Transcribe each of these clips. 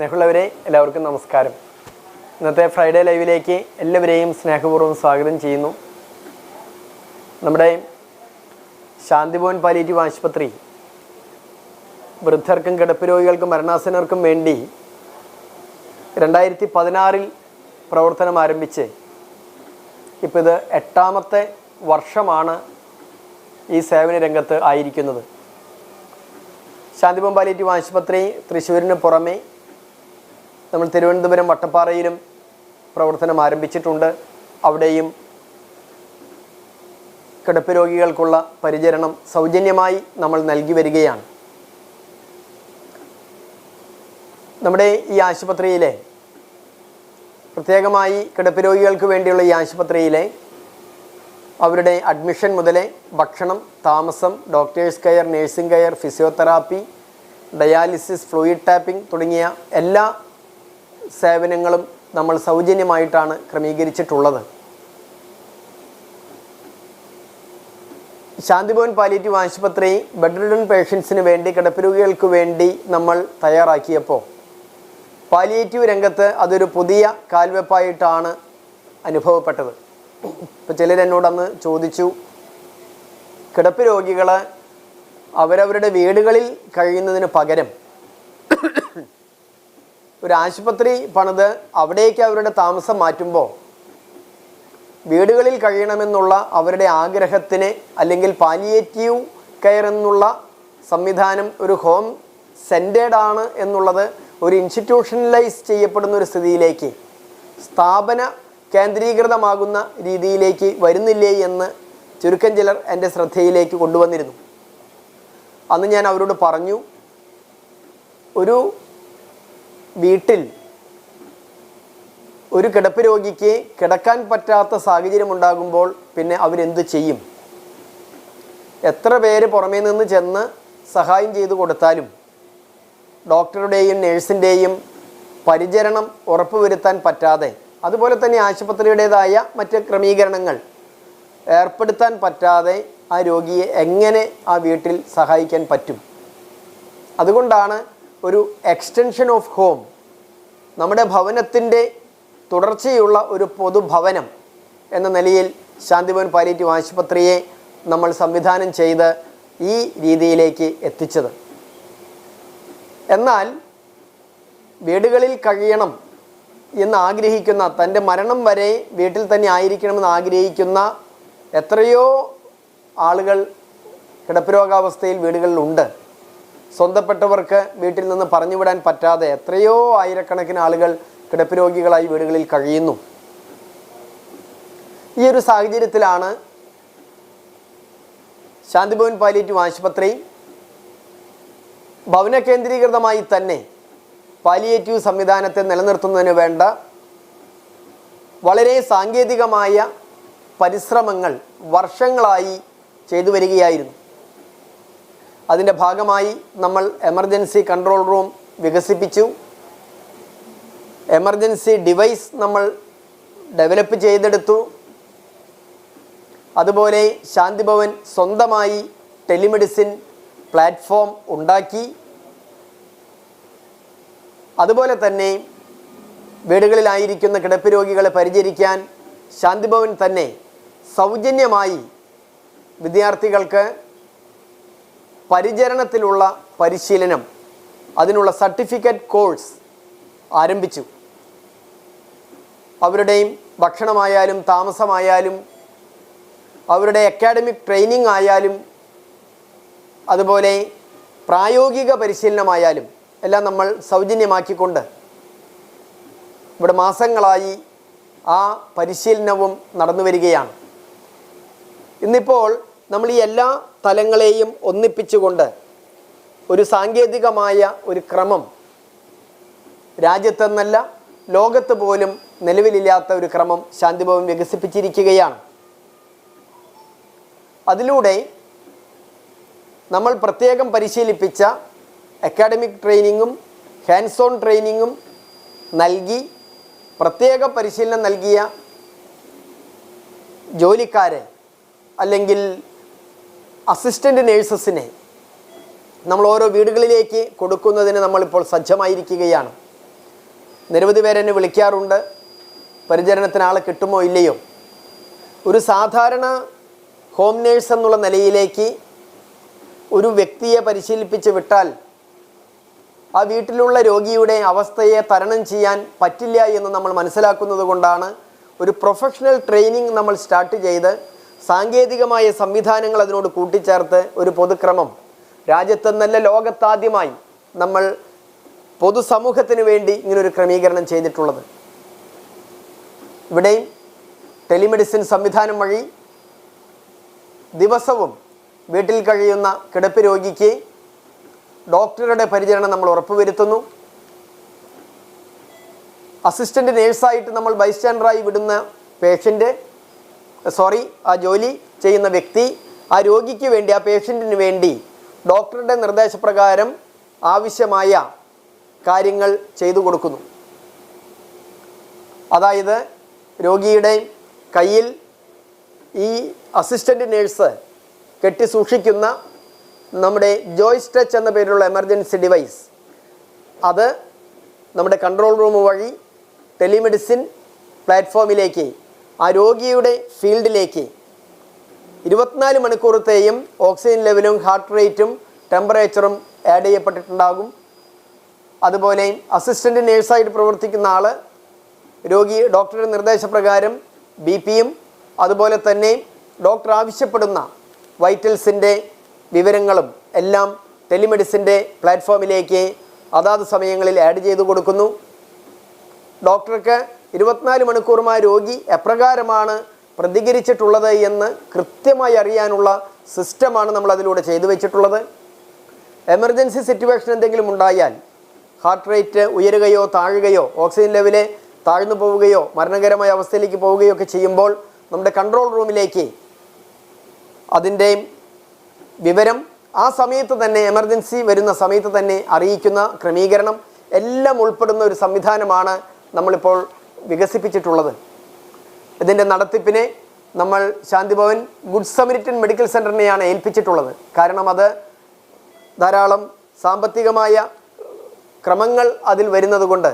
സ്നേഹമുള്ളവരെ എല്ലാവർക്കും നമസ്കാരം. ഇന്നത്തെ ഫ്രൈഡേ ലൈവിലേക്ക് എല്ലാവരെയും സ്നേഹപൂർവം സ്വാഗതം ചെയ്യുന്നു. നമ്മുടെ ശാന്തിഭവൻ പാലിയേറ്റീവ് ആശുപത്രി വൃദ്ധർക്കും കിടപ്പ് രോഗികൾക്കും മരണാസനർക്കും വേണ്ടി രണ്ടായിരത്തി പതിനാറിൽ പ്രവർത്തനം ആരംഭിച്ച് ഇപ്പോൾ ഇത് എട്ടാമത്തെ വർഷമാണ് ഈ സേവന രംഗത്ത് ആയിരിക്കുന്നത്. ശാന്തിഭവൻ പാലിയേറ്റീവ് ആശുപത്രി തൃശ്ശൂരിന് പുറമെ നമ്മൾ തിരുവനന്തപുരം വട്ടപ്പാറയിലും പ്രവർത്തനം ആരംഭിച്ചിട്ടുണ്ട്. അവിടെയും കിടപ്പ് രോഗികൾക്കുള്ള പരിചരണം സൗജന്യമായി നമ്മൾ നൽകി വരികയാണ്. നമ്മുടെ ഈ ആശുപത്രിയിലെ പ്രത്യേകമായി കിടപ്പ് രോഗികൾക്ക് വേണ്ടിയുള്ള ഈ ആശുപത്രിയിലെ അവരുടെ അഡ്മിഷൻ മുതലേ ഭക്ഷണം താമസം doctors care nursing care physiotherapy dialysis fluid tapping തുടങ്ങിയ എല്ലാ സേവനങ്ങളും നമ്മൾ സൗജന്യമായിട്ടാണ് ക്രമീകരിച്ചിട്ടുള്ളത്. ശാന്തിഭവൻ പാലിയേറ്റീവ് ആശുപത്രി ബെഡ് റിഡൺ പേഷ്യൻസിന് വേണ്ടി കിടപ്പിരുകൾക്ക് വേണ്ടി നമ്മൾ തയ്യാറാക്കിയപ്പോൾ പാലിയേറ്റീവ് രംഗത്ത് അതൊരു പുതിയ കാൽവെപ്പായിട്ടാണ് അനുഭവപ്പെട്ടത്. ഇപ്പോൾ ചിലരെന്നോടന്ന് ചോദിച്ചു കിടപ്പ് രോഗികൾ അവരവരുടെ വീടുകളിൽ കഴിയുന്നതിന് പകരം ഒരു ആശുപത്രി പണിത് അവിടേക്ക് അവരുടെ താമസം മാറ്റുമ്പോൾ വീടുകളിൽ കഴിയണമെന്നുള്ള അവരുടെ ആഗ്രഹത്തിന് അല്ലെങ്കിൽ പാലിയേറ്റീവ് കെയർ എന്നുള്ള സംവിധാനം ഒരു ഹോം സെന്റേഡ് ആണ് എന്നുള്ളത് ഒരു ഇൻസ്റ്റിറ്റ്യൂഷണലൈസ് ചെയ്യപ്പെടുന്ന ഒരു സ്ഥിതിയിലേക്ക് സ്ഥാപന കേന്ദ്രീകൃതമാകുന്ന രീതിയിലേക്ക് വരുന്നില്ലേ എന്ന് ചുരുക്കം ചിലർ എന്റെ ശ്രദ്ധയിലേക്ക് കൊണ്ടുവന്നിരുന്നു. അന്ന് ഞാൻ അവരോട് പറഞ്ഞു ഒരു വീട്ടിൽ ഒരു കിടപ്പ് രോഗിക്ക് കിടക്കാൻ പറ്റാത്ത സാഹചര്യം ഉണ്ടാകുമ്പോൾ പിന്നെ അവരെന്ത് ചെയ്യും? എത്ര പേര് പുറമേ നിന്ന് ചെന്ന് സഹായം ചെയ്തു കൊടുത്താലും ഡോക്ടറുടെയും നേഴ്സിന്റെയും പരിചരണം ഉറപ്പുവരുത്താൻ പറ്റാതെ അതുപോലെ തന്നെ ആശുപത്രിയുടേതായ മറ്റ് ക്രമീകരണങ്ങൾ ഏർപ്പെടുത്താൻ പറ്റാതെ ആ രോഗിയെ എങ്ങനെ ആ വീട്ടിൽ സഹായിക്കാൻ പറ്റും? അതുകൊണ്ടാണ് ഒരു എക്സ്റ്റൻഷൻ ഓഫ് ഹോം നമ്മുടെ ഭവനത്തിന്റെ തുടർച്ചയുള്ള ഒരു പൊതുഭവനം എന്ന നിലയിൽ ശാന്തിഭവൻ പാലിയേറ്റീവ് ആശുപത്രിയെ നമ്മൾ സംവിധാനം ചെയ്ത് ഈ രീതിയിലേക്ക് എത്തിച്ചത്. എന്നാൽ വീടുകളിൽ കഴിയണം എന്ന് ആഗ്രഹിക്കുന്ന തന്റെ മരണം വരെ വീട്ടിൽ തന്നെ ആയിരിക്കണമെന്ന് ആഗ്രഹിക്കുന്ന എത്രയോ ആളുകൾ കിടപ്പ് രോഗാവസ്ഥയിൽ വീടുകളിലുണ്ട്. സ്വന്തപ്പെട്ടവർക്ക് വീട്ടിൽ നിന്ന് പറഞ്ഞുവിടാൻ പറ്റാതെ എത്രയോ ആയിരക്കണക്കിന് ആളുകൾ കിടപ്പ് രോഗികളായി വീടുകളിൽ കഴിയുന്നു. ഈ ഒരു സാഹചര്യത്തിലാണ് ശാന്തിഭവൻ പാലിയേറ്റീവ് ആശുപത്രി ഭവന കേന്ദ്രീകൃതമായി തന്നെ പാലിയേറ്റീവ് സംവിധാനത്തെ നിലനിർത്തുന്നതിന് വേണ്ട വളരെ സാങ്കേതികമായ പരിശ്രമങ്ങൾ വർഷങ്ങളായി ചെയ്തു വരികയായിരുന്നു. അതിന്റെ ഭാഗമായി നമ്മൾ എമർജൻസി കൺട്രോൾ റൂം വികസിപ്പിച്ചു. എമർജൻസി ഡിവൈസ് നമ്മൾ ഡെവലപ്പ് ചെയ്തെടുത്തു. അതുപോലെ ശാന്തിഭവൻ സ്വന്തമായി ടെലിമെഡിസിൻ പ്ലാറ്റ്ഫോം ഉണ്ടാക്കി. അതുപോലെ തന്നെ വീടുകളിലായിരിക്കുന്ന കിടപ്പ് രോഗികളെ പരിചരിക്കാൻ ശാന്തിഭവൻ തന്നെ സൗജന്യമായി വിദ്യാർത്ഥികൾക്ക് പരിചരണത്തിലുള്ള പരിശീലനം അതിനുള്ള സർട്ടിഫിക്കറ്റ് കോഴ്സ് ആരംഭിച്ചു. അവരുടെയും ഭക്ഷണമായാലും താമസമായാലും അവരുടെ അക്കാഡമിക് ട്രെയിനിങ് ആയാലും അതുപോലെ പ്രായോഗിക പരിശീലനമായാലും എല്ലാം നമ്മൾ സൗജന്യമാക്കിക്കൊണ്ട് ഇവിടെ മാസങ്ങളായി ആ പരിശീലനവും നടന്നു വരികയാണ് ഇന്നിപ്പോൾ നമ്മൾ ഈ എല്ലാ തലങ്ങളെയും ഒന്നിപ്പിച്ചുകൊണ്ട് ഒരു സാങ്കേതികമായ ഒരു ക്രമം രാജ്യത്തെന്നല്ല ലോകത്ത് പോലും നിലവിലില്ലാത്ത ഒരു ക്രമം ശാന്തിഭവൻ വികസിപ്പിച്ചിരിക്കുകയാണ്. അതിലൂടെ നമ്മൾ പ്രത്യേകം പരിശീലിപ്പിച്ച അക്കാഡമിക് ട്രെയിനിങ്ങും ഹാൻഡ്സ് ഓൺ ട്രെയിനിങ്ങും നൽകി പ്രത്യേക പരിശീലനം നൽകിയ ജോലിക്കാരെ അല്ലെങ്കിൽ അസിസ്റ്റന്റ് നേഴ്സസിനെ നമ്മൾ ഓരോ വീടുകളിലേക്ക് കൊടുക്കുന്നതിന് നമ്മളിപ്പോൾ സജ്ജമായിരിക്കുകയാണ്. നിരവധി പേരെന്നെ വിളിക്കാറുണ്ട്. പരിചരണത്തിന് ആളെ കിട്ടുമോ ഇല്ലയോ? ഒരു സാധാരണ ഹോം നേഴ്സ് എന്നുള്ള നിലയിലേക്ക് ഒരു വ്യക്തിയെ പരിശീലിപ്പിച്ച് വിട്ടാൽ ആ വീട്ടിലുള്ള രോഗിയുടെ അവസ്ഥയെ തരണം ചെയ്യാൻ പറ്റില്ല എന്ന് നമ്മൾ മനസ്സിലാക്കുന്നത് കൊണ്ടാണ് ഒരു പ്രൊഫഷണൽ ട്രെയിനിങ് നമ്മൾ സ്റ്റാർട്ട് ചെയ്ത് സാങ്കേതികമായ സംവിധാനങ്ങൾ അതിനോട് കൂട്ടിച്ചേർത്ത് ഒരു പൊതുക്രമം. രാജ്യത്തെന്നല്ല ലോകത്താദ്യമായി നമ്മൾ പൊതുസമൂഹത്തിന് വേണ്ടി ഇങ്ങനൊരു ക്രമീകരണം ചെയ്തിട്ടുള്ളത്. ഇവിടെയും ടെലിമെഡിസിൻ സംവിധാനം വഴി ദിവസവും വീട്ടിൽ കഴിയുന്ന കിടപ്പ് രോഗിക്ക് ഡോക്ടറുടെ പരിചരണം നമ്മൾ ഉറപ്പുവരുത്തുന്നു. അസിസ്റ്റന്റ് നേഴ്സായിട്ട് നമ്മൾ ബൈസ്റ്റാൻഡറായി വിടുന്ന പേഷ്യന്റ് സോറി ആ ജോലി ചെയ്യുന്ന വ്യക്തി ആ രോഗിക്ക് വേണ്ടി ആ പേഷ്യന്റിന് വേണ്ടി ഡോക്ടറുടെ നിർദ്ദേശപ്രകാരം ആവശ്യമായ കാര്യങ്ങൾ ചെയ്തു കൊടുക്കുന്നു. അതായത് രോഗിയുടെ കയ്യിൽ ഈ അസിസ്റ്റന്റ് നേഴ്സ് കെട്ടി സൂക്ഷിക്കുന്ന നമ്മുടെ ജോയ് സ്ട്രെച്ച് എന്ന പേരിലുള്ള എമർജൻസി ഡിവൈസ് അത് നമ്മുടെ കൺട്രോൾ റൂം വഴി ടെലിമെഡിസിൻ പ്ലാറ്റ്ഫോമിലേക്ക് ആ രോഗിയുടെ ഫീൽഡിലേക്ക് ഇരുപത്തിനാല് മണിക്കൂറത്തെയും ഓക്സിജൻ ലെവലും ഹാർട്ട് റേറ്റും ടെമ്പറേച്ചറും ആഡ് ചെയ്യപ്പെട്ടിട്ടുണ്ടാകും. അതുപോലെ അസിസ്റ്റന്റ് നേഴ്സായിട്ട് പ്രവർത്തിക്കുന്ന ആൾ രോഗി ഡോക്ടറുടെ നിർദ്ദേശപ്രകാരം ബി പിയും അതുപോലെ തന്നെ ഡോക്ടർ ആവശ്യപ്പെടുന്ന വൈറ്റൽസിന്റെ വിവരങ്ങളും എല്ലാം ടെലിമെഡിസിന്റെ പ്ലാറ്റ്ഫോമിലേക്ക് അതാത് സമയങ്ങളിൽ ആഡ് ചെയ്ത് കൊടുക്കുന്നു. ഡോക്ടർക്ക് ഇരുപത്തിനാല് മണിക്കൂറുമായി രോഗി എപ്രകാരമാണ് പ്രതികരിച്ചിട്ടുള്ളത് എന്ന് കൃത്യമായി അറിയാനുള്ള സിസ്റ്റമാണ് നമ്മൾ അതിലൂടെ ചെയ്തു വെച്ചിട്ടുള്ളത്. എമർജൻസി സിറ്റുവേഷൻ എന്തെങ്കിലും ഉണ്ടായാൽ ഹാർട്ട് റേറ്റ് ഉയരുകയോ താഴുകയോ ഓക്സിജൻ ലെവൽ താഴ്ന്നു പോവുകയോ മരണകരമായ അവസ്ഥയിലേക്ക് പോവുകയോ ഒക്കെ ചെയ്യുമ്പോൾ നമ്മുടെ കൺട്രോൾ റൂമിലേക്ക് അതിന്റെ വിവരം ആ സമയത്ത് തന്നെ എമർജൻസി വരുന്ന സമയത്ത് തന്നെ അറിയിക്കുന്ന ക്രമീകരണം എല്ലാം ഉൾപ്പെടുന്ന ഒരു സംവിധാനമാണ് നമ്മളിപ്പോൾ വികസിപ്പിച്ചിട്ടുള്ളത്. ഇതിന്റെ നടത്തിപ്പിനെ നമ്മൾ ശാന്തിഭവൻ ഗുഡ് സമരിറ്റൻ മെഡിക്കൽ സെന്ററിനെയാണ് ഏൽപ്പിച്ചിട്ടുള്ളത്. കാരണം അത് ധാരാളം സാമ്പത്തികമായ ക്രമങ്ങൾ അതിൽ വരുന്നത് കൊണ്ട്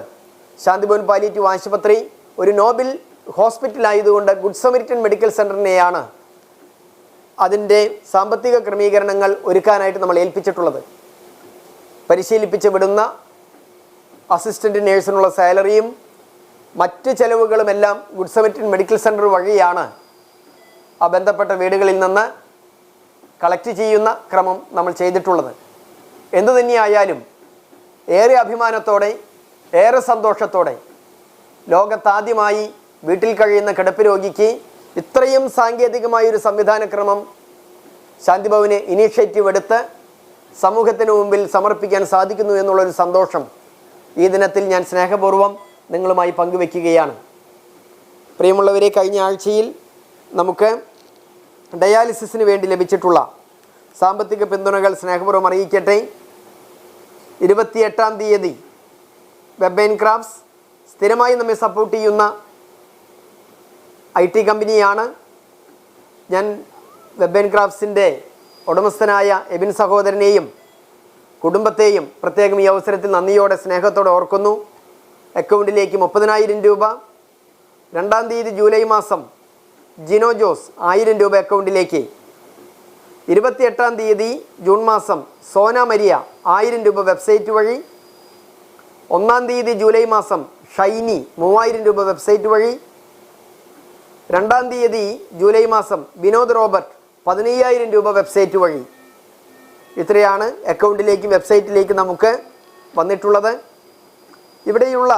ശാന്തിഭവൻ പാലിയേറ്റീവ് ആശുപത്രി ഒരു നോബിൽ ഹോസ്പിറ്റലായതുകൊണ്ട് ഗുഡ് സമരിറ്റൻ മെഡിക്കൽ സെന്ററിനെയാണ് അതിന്റെ സാമ്പത്തിക ക്രമീകരണങ്ങൾ ഒരുക്കാനായിട്ട് നമ്മൾ ഏൽപ്പിച്ചിട്ടുള്ളത്. പരിശീലിപ്പിച്ച് വിടുന്ന അസിസ്റ്റന്റ് നേഴ്സിനുള്ള സാലറിയും മറ്റ് ചെലവുകളുമെല്ലാം ഗുഡ് സമരിറ്റൻ മെഡിക്കൽ സെന്റർ വഴിയാണ് ആ ബന്ധപ്പെട്ട വീടുകളിൽ നിന്ന് കളക്ട് ചെയ്യുന്ന ക്രമം നമ്മൾ ചെയ്തിട്ടുള്ളത്. എന്തു തന്നെയായാലും ഏറെ അഭിമാനത്തോടെ ഏറെ സന്തോഷത്തോടെ ലോകത്താദ്യമായി വീട്ടിൽ കഴിയുന്ന കിടപ്പ് രോഗിക്ക് ഇത്രയും സാങ്കേതികമായൊരു സംവിധാനക്രമം ശാന്തിഭവന് ഇനീഷ്യേറ്റീവ് എടുത്ത് സമൂഹത്തിന് മുമ്പിൽ സമർപ്പിക്കാൻ സാധിക്കുന്നു എന്നുള്ളൊരു സന്തോഷം ഈ ദിനത്തിൽ ഞാൻ സ്നേഹപൂർവം നിങ്ങളുമായി പങ്കുവെക്കുകയാണ്. പ്രിയമുള്ളവരെ കഴിഞ്ഞ ആഴ്ചയിൽ നമുക്ക് ഡയാലിസിസിന് വേണ്ടി ലഭിച്ചിട്ടുള്ള സാമ്പത്തിക പിന്തുണകൾ സ്നേഹപൂർവം അറിയിക്കട്ടെ. ഇരുപത്തിയെട്ടാം തീയതി വെബ് ആൻഡ് ക്രാഫ്റ്റ്സ് സ്ഥിരമായി നമ്മെ സപ്പോർട്ട് ചെയ്യുന്ന ഐ ടി കമ്പനിയാണ്. ഞാൻ വെബ് ആൻഡ് ക്രാഫ്റ്റ്സിന്റെ ഉടമസ്ഥനായ എബിൻ സഹോദരനെയും കുടുംബത്തെയും പ്രത്യേകം ഈ അവസരത്തിൽ നന്ദിയോടെ സ്നേഹത്തോടെ ഓർക്കുന്നു. അക്കൗണ്ടിലേക്ക് മുപ്പതിനായിരം രൂപ. രണ്ടാം തീയതി ജൂലൈ മാസം ജിനോ ജോസ് ആയിരം രൂപ അക്കൗണ്ടിലേക്ക്. ഇരുപത്തിയെട്ടാം തീയതി ജൂൺ മാസം സോന മരിയ ആയിരം രൂപ വെബ്സൈറ്റ് വഴി. ഒന്നാം തീയതി ജൂലൈ മാസം ഷൈനി മൂവായിരം രൂപ വെബ്സൈറ്റ് വഴി. രണ്ടാം തീയതി ജൂലൈ മാസം വിനോദ് റോബർട്ട് പതിനയ്യായിരം രൂപ വെബ്സൈറ്റ് വഴി. ഇത്രയാണ് അക്കൗണ്ടിലേക്കും വെബ്സൈറ്റിലേക്കും നമുക്ക് വന്നിട്ടുള്ളത്. ഇവിടെയുള്ള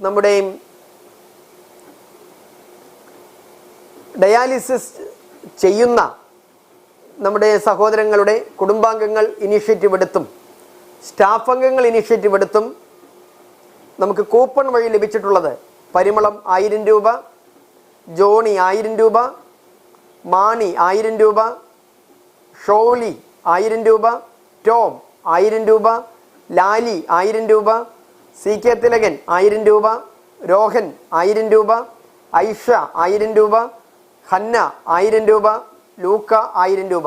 നമ്മുടെ ഡയാലിസിസ് ചെയ്യുന്ന നമ്മുടെ സഹോദരങ്ങളുടെ കുടുംബാംഗങ്ങൾ ഇനിഷ്യേറ്റീവ് എടുത്തും സ്റ്റാഫ് അംഗങ്ങൾ ഇനിഷ്യേറ്റീവ് എടുത്തും നമുക്ക് കൂപ്പൺ വഴി ലഭിച്ചിട്ടുള്ളത് പരിമളം ആയിരം രൂപ ജോണി ആയിരം രൂപ മാണി ആയിരം രൂപ ഷോളി ആയിരം രൂപ ടോം ആയിരം രൂപ ലാലി ആയിരം രൂപ സി കെ തിലകൻ ആയിരം രൂപ രോഹൻ ആയിരം രൂപ ഐഷ ആയിരം രൂപ ഹന്ന ആയിരം രൂപ ലൂക്ക ആയിരം രൂപ.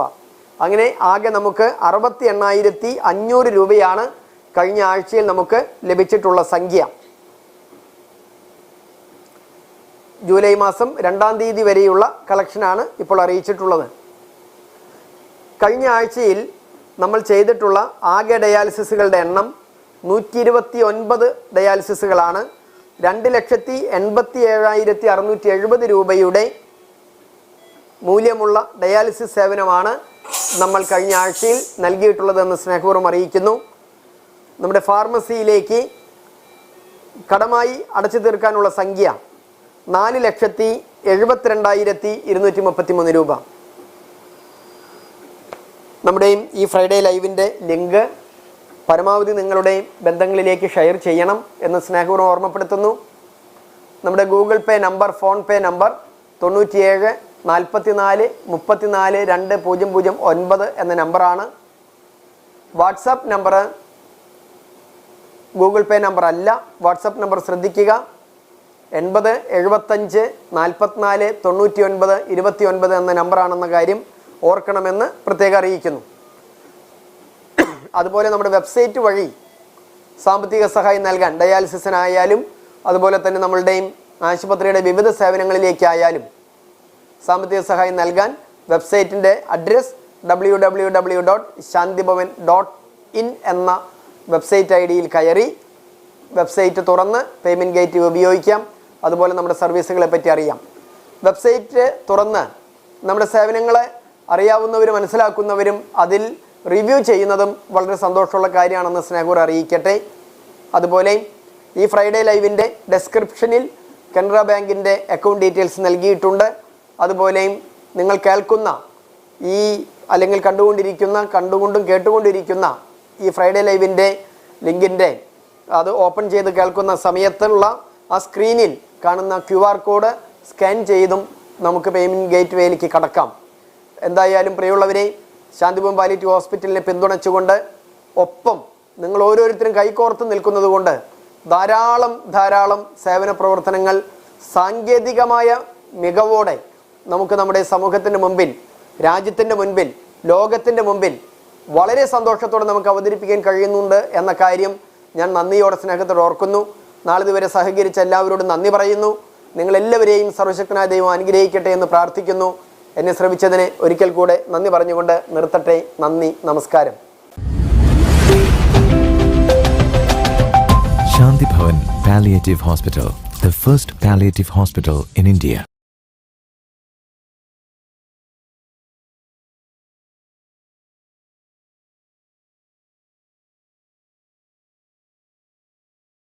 അങ്ങനെ ആകെ നമുക്ക് അറുപത്തി എണ്ണായിരത്തി അഞ്ഞൂറ് രൂപയാണ് കഴിഞ്ഞ ആഴ്ചയിൽ നമുക്ക് ലഭിച്ചിട്ടുള്ള സംഖ്യ. ജൂലൈ മാസം രണ്ടാം തീയതി വരെയുള്ള കളക്ഷനാണ് ഇപ്പോൾ അറിയിച്ചിട്ടുള്ളത്. കഴിഞ്ഞ ആഴ്ചയിൽ നമ്മൾ ചെയ്തിട്ടുള്ള ആകെ ഡയാലിസിസുകളുടെ എണ്ണം നൂറ്റി ഇരുപത്തി ഒൻപത് ഡയാലിസിസുകളാണ് രണ്ട് ലക്ഷത്തി എൺപത്തി ഏഴായിരത്തി അറുന്നൂറ്റി എഴുപത് രൂപയുടെ മൂല്യമുള്ള ഡയാലിസിസ് സേവനമാണ് നമ്മൾ കഴിഞ്ഞ ആഴ്ചയിൽ നൽകിയിട്ടുള്ളതെന്ന് സ്നേഹപൂർവം അറിയിക്കുന്നു. നമ്മുടെ ഫാർമസിയിലേക്ക് കടമായി അടച്ചു തീർക്കാനുള്ള സംഖ്യ നാല് ലക്ഷത്തി എഴുപത്തിരണ്ടായിരത്തി ഇരുന്നൂറ്റി മുപ്പത്തി മൂന്ന് രൂപ. നമ്മുടെയും ഈ ഫ്രൈഡേ ലൈവിന്റെ ലിങ്ക് പരമാവധി നിങ്ങളുടെ ബന്ധങ്ങളിലേക്ക് ഷെയർ ചെയ്യണം എന്ന് സ്നേഹപൂർവം ഓർമ്മപ്പെടുത്തുന്നു. നമ്മുടെ Google Pay number PhonePe number തൊണ്ണൂറ്റിയേഴ് നാൽപ്പത്തി നാല് മുപ്പത്തിനാല് രണ്ട് പൂജ്യം പൂജ്യം ഒൻപത് എന്ന നമ്പറാണ്. WhatsApp number Google Pay number അല്ല. വാട്സപ്പ് നമ്പർ ശ്രദ്ധിക്കുക. എൺപത് എഴുപത്തഞ്ച് നാൽപ്പത്തിനാല് തൊണ്ണൂറ്റി ഒൻപത് ഇരുപത്തി ഒൻപത് എന്ന നമ്പറാണെന്ന കാര്യം ഓർക്കണമെന്ന് പ്രത്യേകം അറിയിക്കുന്നു. അതുപോലെ നമ്മുടെ വെബ്സൈറ്റ് വഴി സാമ്പത്തിക സഹായം നൽകാൻ ഡയാലിസിസിനായാലും അതുപോലെ തന്നെ നമ്മളുടെയും ആശുപത്രിയുടെ വിവിധ സേവനങ്ങളിലേക്കായാലും സാമ്പത്തിക സഹായം നൽകാൻ വെബ്സൈറ്റിന്റെ address W W W dot Shantibhavan dot in എന്ന വെബ്സൈറ്റ് ഐ ഡിയിൽ കയറി വെബ്സൈറ്റ് തുറന്ന് പേയ്മെന്റ് ഗേറ്റ് ഉപയോഗിക്കാം. അതുപോലെ നമ്മുടെ സർവീസുകളെ പറ്റി അറിയാം. വെബ്സൈറ്റ് തുറന്ന് നമ്മുടെ സേവനങ്ങളെ അറിയാവുന്നവരും മനസ്സിലാക്കുന്നവരും അതിൽ റിവ്യൂ ചെയ്യുന്നതും വളരെ സന്തോഷമുള്ള കാര്യമാണെന്ന് സ്നേഹൂർ അറിയിക്കട്ടെ. അതുപോലെ ഈ ഫ്രൈഡേ ലൈവിന്റെ ഡെസ്ക്രിപ്ഷനിൽ കനറ ബാങ്കിന്റെ അക്കൗണ്ട് ഡീറ്റെയിൽസ് നൽകിയിട്ടുണ്ട്. അതുപോലെയും നിങ്ങൾ കേൾക്കുന്ന ഈ അല്ലെങ്കിൽ കണ്ടുകൊണ്ടിരിക്കുന്ന കണ്ടുകൊണ്ടും കേട്ടുകൊണ്ടിരിക്കുന്ന ഈ ഫ്രൈഡേ ലൈവിന്റെ ലിങ്കിന്റെ അത് ഓപ്പൺ ചെയ്ത് കേൾക്കുന്ന സമയത്തുള്ള ആ സ്ക്രീനിൽ കാണുന്ന ക്യു ആർ കോഡ് സ്കാൻ ചെയ്തും നമുക്ക് പേയ്മെന്റ് ഗേറ്റ് വേയിലേക്ക് കടക്കാം. എന്തായാലും പ്രിയമുള്ളവരെ ശാന്തിപുരം പാലിറ്റി ഹോസ്പിറ്റലിനെ പിന്തുണച്ചുകൊണ്ട് ഒപ്പം നിങ്ങൾ ഓരോരുത്തരും കൈകോർത്ത് നിൽക്കുന്നത് കൊണ്ട് ധാരാളം ധാരാളം സേവന പ്രവർത്തനങ്ങൾ സാങ്കേതികമായ മികവോടെ നമുക്ക് നമ്മുടെ സമൂഹത്തിന്റെ മുമ്പിൽ രാജ്യത്തിന്റെ മുൻപിൽ ലോകത്തിന്റെ മുമ്പിൽ വളരെ സന്തോഷത്തോടെ നമുക്ക് അവതരിപ്പിക്കാൻ കഴിയുന്നുണ്ട് എന്ന കാര്യം ഞാൻ നന്ദിയോടെ സ്നേഹത്തോടെ ഓർക്കുന്നു. നാളിതുവരെ സഹകരിച്ച എല്ലാവരോടും നന്ദി പറയുന്നു. നിങ്ങളെല്ലാവരെയും സർവശക്തനായ ദൈവം അനുഗ്രഹിക്കട്ടെ എന്ന് പ്രാർത്ഥിക്കുന്നു. എന്നെ ശ്രമിച്ചതിന് ഒരിക്കൽ കൂടെ നന്ദി പറഞ്ഞുകൊണ്ട് നിർത്തട്ടെ. നന്ദി നമസ്കാരം. Shanti Bhavan palliative hospital the first palliative hospital in India